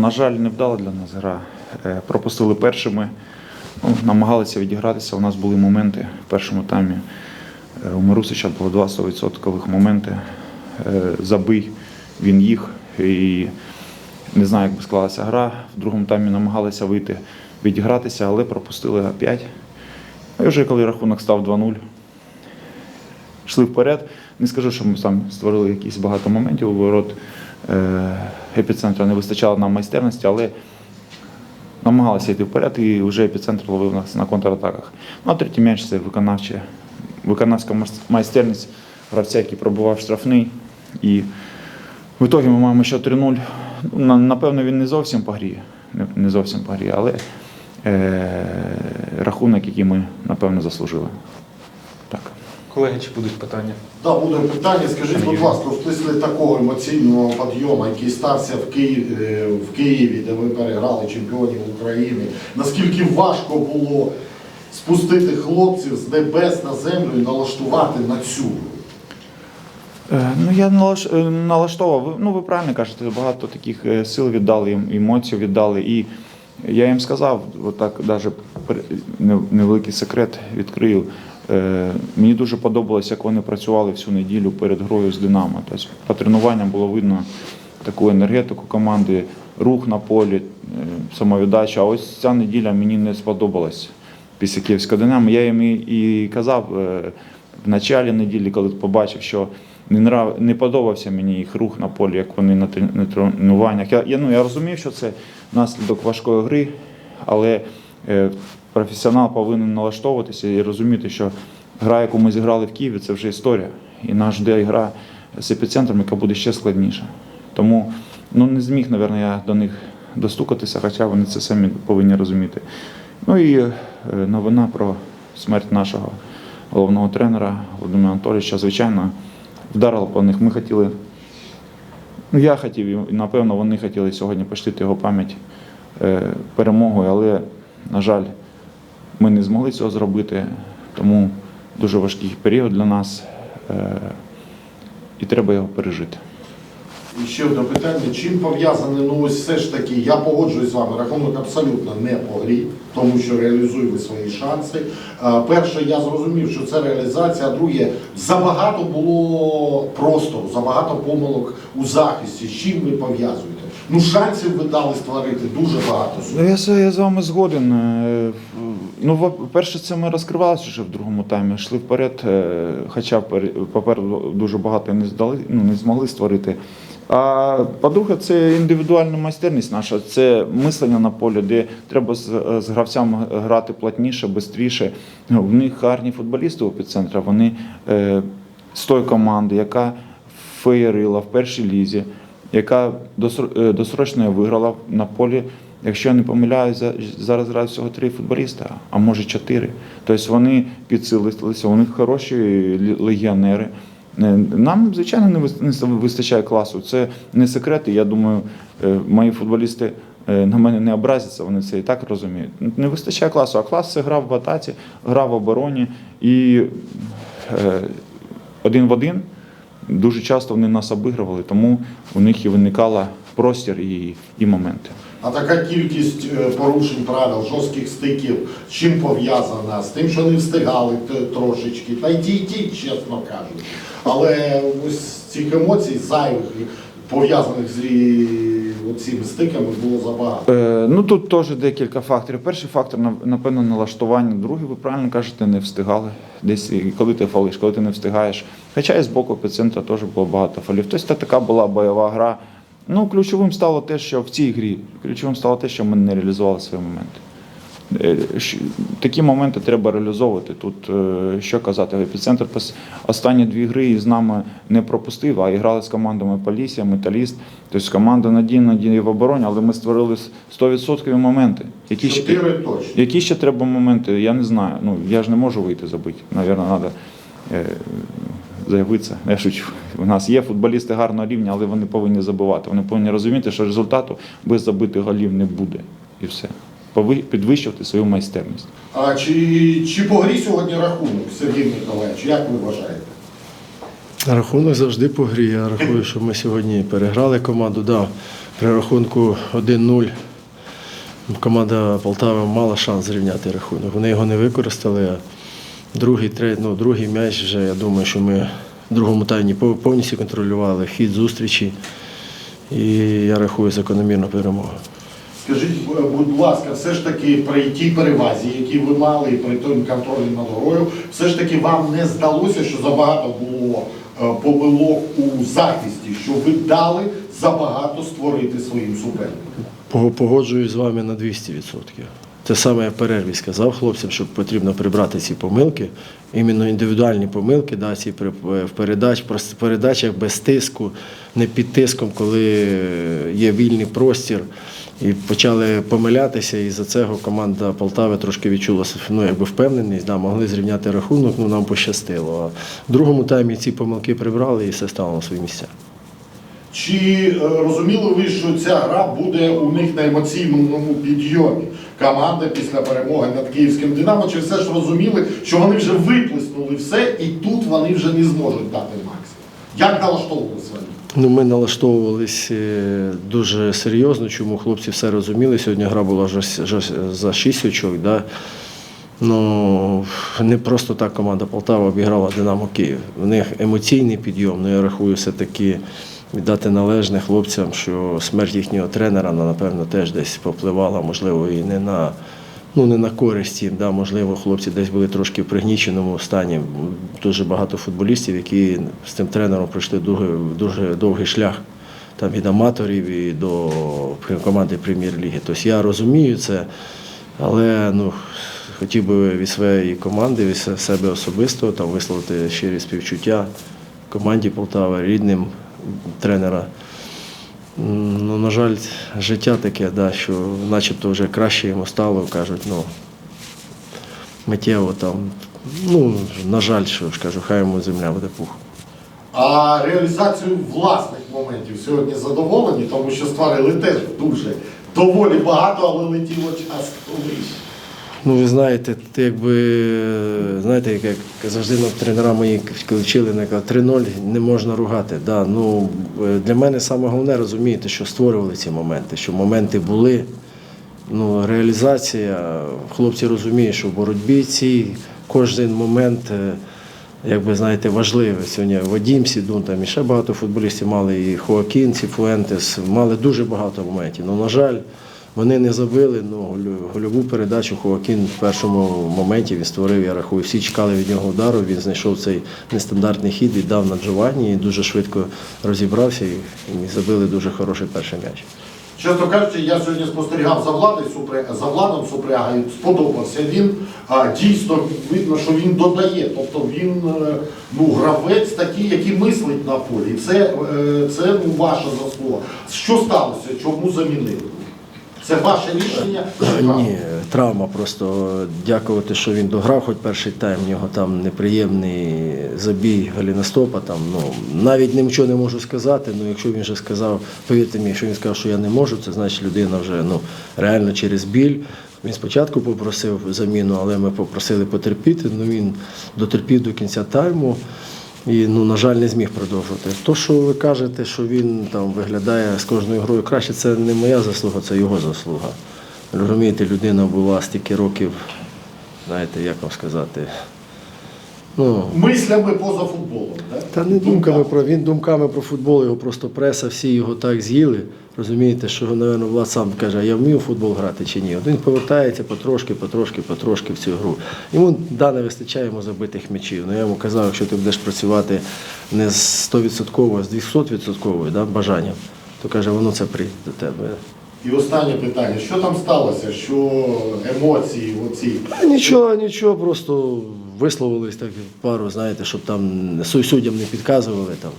Ну, на жаль, не вдала для нас гра. Е, Пропустили першими, ну, намагалися відігратися. У нас були моменти в першому таймі. Е, У Марусича було два 100% моменти. Е, Забий, він їх. І не знаю, як би склалася гра. В другому таймі намагалися вийти, відігратися, але пропустили опять. І вже коли рахунок став 2-0, йшли вперед. Не скажу, що ми там створили якісь багато моментів у ворот епіцентру не вистачало нам майстерності, але намагалися йти вперед і вже епіцентр ловив нас на контратаках. Ну а третій м'яч це виконавче, виконавська майстерність гравця, який пробував штрафний. І в ітогі ми маємо ще 3-0. Ну, Напевно, він не зовсім по грі, не- зовсім по грі, але е, рахунок, який ми, напевно, заслужили. Так. Колеги, чи будуть питання? Да, буде питання. Скажіть, будь ласка, після такого емоційного підйому, який стався в Києві, в Києві, де ви переграли чемпіонів України, наскільки важко було спустити хлопців з небес на землю і налаштувати на цю? Е, Ну, я е, налаштовував. Ви- Ну, ви правильно кажете, багато таких е, сил віддали їм, емоцій віддали. І я їм сказав, отак, навіть невеликий секрет відкрию. Е, Мені дуже подобалося, як вони працювали всю неділю перед грою з Динамо. Тобто по тренуванням було видно таку енергетику команди, рух на полі, е, самовіддача. А ось ця неділя мені не сподобалась після Київського Динамо. Я їм і, казав е, в началі неділі, коли побачив, що не нрав, не подобався мені їх рух на полі, як вони на тренуваннях. Я, ну, я розумів, що це наслідок важкої гри, але професіонал повинен налаштовуватися і розуміти, що гра, яку ми зіграли в Києві, це вже історія. І нас жде гра з епіцентром, яка буде ще складніша. Тому ну, не зміг, мабуть, я до них достукатися, хоча вони це самі повинні розуміти. Ну і е, новина про смерть нашого головного тренера Володимира Анатолійовича, звичайно, вдарила по них. Ми хотіли, ну я хотів, і напевно вони хотіли сьогодні почтити його пам'ять е, перемогою, але, на жаль, ми не змогли цього зробити, тому дуже важкий період для нас, е, і треба його пережити. І ще одне питання: чим пов'язане, ну ось все ж таки, я погоджуюсь з вами, рахунок абсолютно не по грі, тому що реалізуємо свої шанси. Перше, я зрозумів, що це реалізація, а друге, забагато було простору, забагато помилок у захисті. З чим ви пов'язуєте? Ну, шансів ви дали створити дуже багато. Ну, я, я з вами згоден. Е, Ну, перше, це ми розкривалися вже в другому таймі, йшли вперед, е, хоча попереду дуже багато не здали, ну, не змогли створити. А по-друге, це індивідуальна майстерність наша, це мислення на полі, де треба з, з гравцями грати плотніше, швидше. В них гарні футболісти у епіцентра, вони е, з тої команди, яка феєрила в першій лізі, яка е, досрочно виграла на полі. Якщо я не помиляюся, зараз грають всього три футболіста, а може чотири. Тобто вони підсилилися, них хороші легіонери. Е, Нам, звичайно, не вис- вистачає класу. Це не секрет. Я думаю, е, мої футболісти на мене не образяться, вони це і так розуміють. Не вистачає класу, а клас це гра в атаці, гра в обороні. І один в один дуже часто вони нас обігрували, тому у них і виникала простір і, і моменти. А така кількість е, порушень правил, жорстких стиків, з чим пов'язана? З тим, що не встигали трошечки, та й ті, ті, чесно кажучи. Але ось цих емоцій зайвих, пов'язаних з цими стиками, було забагато. Е, ну тут теж декілька факторів. Перший фактор, напевно, налаштування. Другий, ви правильно кажете, не встигали. Десь коли ти фалиш, коли ти не встигаєш. Хоча і з боку епіцентра теж було багато фалів. Тобто така була бойова гра. Ну, ключовим стало те, що в цій грі, ключовим стало те, що ми не реалізували свої моменти. Е, Такі моменти треба реалізовувати. Тут е, що казати, епіцентр останні дві гри з нами не пропустив, а грали з командами Полісся, Металіст. Тобто команда надійна надійна в обороні, але ми створили 100% моменти. Які ще, які ще треба моменти, я не знаю. Ну, я ж не можу вийти забити. Навірно, треба заявитися. Я шучу. У нас є футболісти гарного рівня, але вони повинні забивати. Вони повинні розуміти, що результату без забитих голів не буде. І все. Підвищувати свою майстерність. А чи, чи по грі сьогодні рахунок, Сергій Миколаївич, як ви вважаєте? Рахунок завжди по грі. Я рахую, що ми сьогодні переграли команду. Да, при рахунку 1-0 команда Полтави мала шанс зрівняти рахунок. Вони його не використали. а Другий, третій, ну, другий м'яч вже, я думаю, що ми в другому таймі повністю контролювали хід зустрічі. І я рахую закономірну перемогу. Скажіть, будь ласка, все ж таки при тій перевазі, які ви мали і при тому контролі над грою, все ж таки вам не здалося, що забагато було е, помилок у захисті, що ви дали забагато створити своїм суперникам? Пого- Погоджуюсь з вами на 200%. Те саме я в перерві сказав хлопцям, що потрібно прибрати ці помилки, іменно індивідуальні помилки, да, ці при- в передач, прос- передачах без тиску, не під тиском, коли є вільний простір. І почали помилятися, і за цього команда Полтави трошки відчула ну, якби впевненість, да, могли зрівняти рахунок, ну нам пощастило. А в другому таймі ці помилки прибрали і все стало на свої місця. Чи е, розуміли ви, що ця гра буде у них на емоційному підйомі? Команда після перемоги над київським Динамо? Чи все ж розуміли, що вони вже виплеснули все і тут вони вже не зможуть дати максимум? Як налаштовувалися? Ну, ми налаштовувалися дуже серйозно, чому хлопці все розуміли. Сьогодні гра була за 6 очок. Да? Ну, не просто так команда Полтава обіграла Динамо Київ. У них емоційний підйом. Ну, я рахую, все-таки віддати належне хлопцям, що смерть їхнього тренера, ну, напевно, теж десь попливала, можливо, і не на. Ну, не на користь їм, да, можливо, хлопці десь були трошки в пригніченому стані. Дуже багато футболістів, які з цим тренером пройшли дуже, дуже довгий шлях там від аматорів і до команди прем'єр-ліги. Тобто я розумію це, але ну, хотів би від своєї команди, від себе особисто там, висловити щирі співчуття команді Полтава, рідним тренера. Ну, на жаль, життя таке, да, що начебто вже краще йому стало, кажуть, ну, миттєво там. Ну, на жаль, що ж кажу, хай йому земля буде пух. А реалізацію власних моментів сьогодні задоволені, тому що створили теж дуже доволі багато, але летіло час вище. Ну, ви знаєте, якби знаєте, як, як завжди ну, тренера мої вчили, кажуть, 3-0 не можна ругати. Да, ну, е, для мене саме головне розумієте, що створювали ці моменти, що моменти були. Ну, реалізація, хлопці розуміють, що в боротьбі цій кожен момент, е, якби знаєте, важливий. Сьогодні Вадім Сідун, там і ще багато футболістів мали, і Хоакін, Фуентес, мали дуже багато моментів. Ну, на жаль, вони не забили. Ну, гольову передачу Хоакін в першому моменті він створив, я рахую, всі чекали від нього удару, він знайшов цей нестандартний хід, віддав на Джованні і дуже швидко розібрався і, і забили дуже хороший перший м'яч. Чесно кажучи, я сьогодні спостерігав за Супря- за владом Супрягою, сподобався він. А, дійсно видно, що він додає. Тобто він е, ну, гравець такий, який мислить на полі. І Це, е, це ну, ваша заслуга. Що сталося? Чому замінили? Це ваше рішення? Ні, травма просто дякувати, що він дограв хоч перший тайм. В нього там неприємний забій галіностопа. Там, ну, навіть нічого не можу сказати. Ну, якщо він вже сказав, повірте мені, якщо він сказав, що я не можу, це значить людина вже ну, реально через біль. Він спочатку попросив заміну, але ми попросили потерпіти. Ну, він дотерпів до кінця тайму. І, ну, на жаль, не зміг продовжувати. То, що ви кажете, що він там виглядає з кожною грою краще, це не моя заслуга, це його заслуга. Розумієте, людина була стільки років, знаєте, як вам сказати. Ну, Мислями поза футболом. Да? Та не думками про він думками про футбол, його просто преса, всі його так з'їли. Розумієте, що, напевно, Влад сам каже, а я вмію футбол грати чи ні. От він повертається потрошки, потрошки, потрошки в цю гру. Йому да, не вистачає йому забитих м'ячів. Ну я йому казав, якщо ти будеш працювати не з 100%, а з 200% да, бажанням, то каже, воно це прийде до тебе. І останнє питання. Що там сталося? Що емоції оці? Нічого, нічого, просто висловились так пару, знаєте, щоб там су- суддям не підказували там.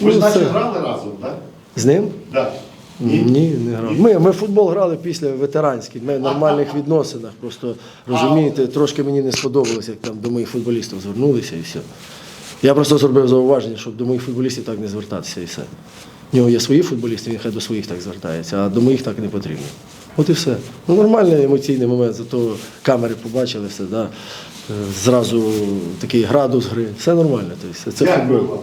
Ви ж Ну, наче це- грали разом, так? З ним? Да? Ні, не грав. Ми, ми футбол грали після ветеранських, ми в нормальних відносинах. Просто розумієте, трошки мені не сподобалося, як там до моїх футболістів звернулися і все. Я просто зробив зауваження, щоб до моїх футболістів так не звертатися і все. У нього є свої футболісти, він хай до своїх так звертається, а до моїх так не потрібно. От і все. Ну, нормальний емоційний момент, зато камери побачили все, да? Е, зразу такий градус гри. Все нормально. Тобто, це футбол.